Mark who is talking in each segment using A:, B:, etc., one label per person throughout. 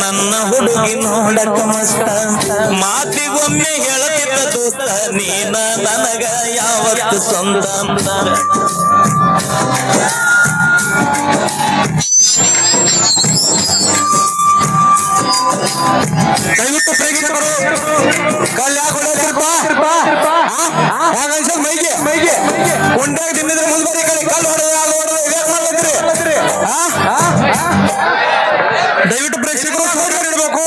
A: ನನ್ನ ಹುಡುಗಿ ನೋಡಕ ಮಸ್ತ ಮಾತಿಗೊಮ್ಮೆ ಹೇಳತಿದ್ದ ದೋಸ್ತ ನೀನ ನನಗ ಯಾವತ್ತು ಸ್ವಂತ
B: ದಯವಿಟ್ಟು ಪ್ರೇಕ್ಷಕರು ಕಲ್ ಯಾಕೆ ಹೊಡೆಯತ್ತಿರಪ್ಪ ಯಾಕ ಅನ್ಸದ್ ಮೈಗೆ ಮೈಗೆ ಉಂಡಾಗ ತಿನ್ನಿದ್ರೆ ಮುಂದ್ಬರಿ ದಯವಿಟ್ಟು ಪ್ರೇಕ್ಷಕರು ಸಹಕಾರ ನೀಡಬೇಕು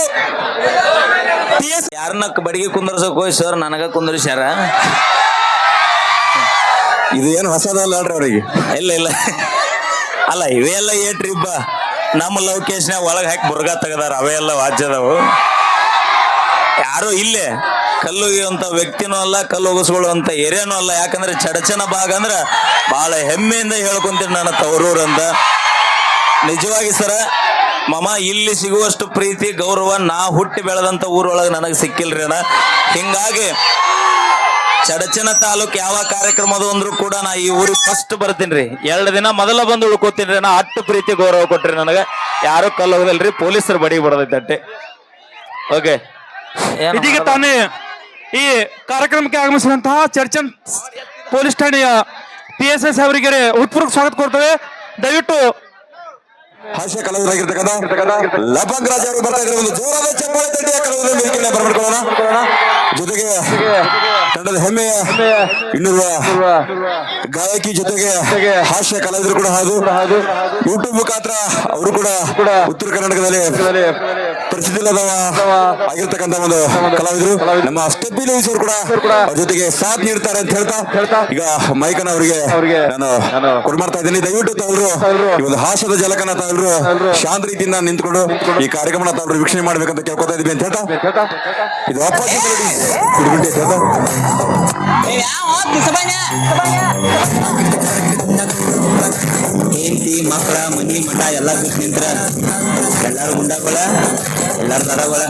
A: ಯಾರನ್ನ ಬಡಿಗೆ ಕುಂದರ್ಸಕ್ ಹೋಗಿ ಸರ್ ನನಗ ಕುಂದರ್ಸ್ಯಾರ?
B: ಇದು ಏನು ಹೊಸದಲ್ಲ ಅಲ್ರಿ ಅವ್ರಿಗೆ?
A: ಇಲ್ಲ ಇಲ್ಲ. ಅಲ್ಲ ಇವೆಲ್ಲ ಏಟ್ರಿಬ್ಬ ನಮ್ಮ ಲೊಕೇಶನ್ ಒಳಗೆ ಹಾಕಿ ಬುರ್ಗ ತೆಗದಾರ ಅವೆಲ್ಲ ವಾಜ್ಯದವು ಯಾರು ಇಲ್ಲೇ. ಕಲ್ಲು ಅಂತ ವ್ಯಕ್ತಿನೂ ಅಲ್ಲ ಕಲ್ಲು ಹೋಗಿಸ್ಕೊಳ್ಳುವಂತ ಏರಿಯಾನೂ ಅಲ್ಲ. ಯಾಕಂದ್ರೆ ಚಡಚನ ಭಾಗ ಅಂದ್ರೆ ಬಹಳ ಹೆಮ್ಮೆಯಿಂದ ಹೇಳ್ಕೊಂತೀನಿ ನನ್ನ ತವರೂರು ಅಂತ. ನಿಜವಾಗಿ ಸರ ಮಮ ಇಲ್ಲಿ ಸಿಗುವಷ್ಟು ಪ್ರೀತಿ ಗೌರವ ನಾ ಹುಟ್ಟಿ ಬೆಳೆದಂತ ಊರೊಳಗೆ ನನಗೆ ಸಿಕ್ಕಿಲ್ರಿ ಅಣ್ಣ. ಹಿಂಗಾಗಿ ಚಡಚನ ತಾಲೂಕ್ ಯಾವ ಕಾರ್ಯಕ್ರಮದ ಅಂದ್ರೂ ಕೂಡ ನಾ ಈ ಊರಿಗೆ ಫಸ್ಟ್ ಬರ್ತೀನಿ ರೀ ಎರಡು ದಿನ ಮೊದಲ ಬಂದು ಉಳ್ಕೋತೀನಿ ನಾ ಅಟ್ಟು ಪ್ರೀತಿ ಗೌರವ ಕೊಟ್ರಿ ನನಗೆ. ಯಾರು ಕಲ್ಲೋಗದಲ್ರಿ ಪೊಲೀಸರು ಬಡಿ ಬಡದೈತೆ ಓಕೆ.
C: ಇದೀಗ ತಾನೇ ಈ ಕಾರ್ಯಕ್ರಮಕ್ಕೆ ಆಗಮಿಸಿದಂತಹ ಚರ್ಚನ್ ಪೊಲೀಸ್ ಠಾಣೆಯ ಪಿ ಎಸ್ ಎಸ್ ಅವರಿಗೆ ಉತ್ಪೂರ್ವಕ ಸ್ವಾಗತ ಕೊಡ್ತೇವೆ. ದಯವಿಟ್ಟು
B: ಹಾಸ್ಯ ಕಲಾವಿದರಾಗಿರ್ತಕ್ಕಂಥ ಲಬಂಗ್ ರಾಜ್ ಅವರು ಬರ್ತಾ ಇದ್ದಾರೆ. ಒಂದು ಜೋರಾದ ಚಪ್ಪಾಳೆ ತಟ್ಟಿಯ ಕಲಾವಿದ ವೇದಿಕೆಯನ್ನ ಬರಮಾಡ್ಕೊಳ್ಳೋಣ ಜೊತೆಗೆ ತಂಡದ ಹೆಮ್ಮೆಯ ಇನ್ನುವ ಗಾಯಕಿ ಜೊತೆಗೆ ಹಾಸ್ಯ ಕಲಾವಿದರು ಕೂಡ ಹೌದು. ಯೂಟ್ಯೂಬ್ ಮುಖಾಂತರ ಅವರು ಕೂಡ ಉತ್ತರ ಕರ್ನಾಟಕದಲ್ಲಿ ಪ್ರಸಿದ್ಧಿಲ್ಲದವ ಆಗಿರ್ತಕ್ಕಂಥ ಒಂದು ಕಲಾವಿದರು. ನಮ್ಮ ಸ್ಟೆಪ್ಪಿ ಲೂಯಿಸ್ ಅವರು ಕೂಡ ಅವ್ರ ಜೊತೆಗೆ ಸಾಥ್ ನೀಡ್ತಾರೆ ಅಂತ ಹೇಳ್ತಾ ಈಗ ಮೈಕನ ಅವರಿಗೆ ನಾನು ಕೊಡ್ಮಾಡ್ತಾ ಇದ್ದೀನಿ. ದಯವಿಟ್ಟು ತಾವೆಲ್ಲರೂ ಈ ಒಂದು ಹಾಸ್ಯದ ಜಲಕನ ತಾವೆಲ್ಲರೂ ಶಾಂತ ರೀತಿಯಿಂದ ನಿಂತ್ಕೊಂಡು ಈ ಕಾರ್ಯಕ್ರಮ ತಾವೆಲ್ಲರೂ ವೀಕ್ಷಣೆ ಮಾಡ್ಬೇಕಂತ ಕೇಳ್ಕೊತಾ ಇದೀವಿ ಅಂತ ಹೇಳ್ತಾ. ಇದು ಅಪ್ಪಾಜಿ ಹೇಳ್ತಾ.
A: ಹೆಂಡತಿ ಮಕ್ಕಳ ಮನಿ ಮಠ ಎಲ್ಲ ಬಿಟ್ಟು ನಿಂತ್ರ ಎಲ್ಲಾರು ಗುಂಡಾಗಳ ಎಲ್ಲಾರು ದಡಗಳ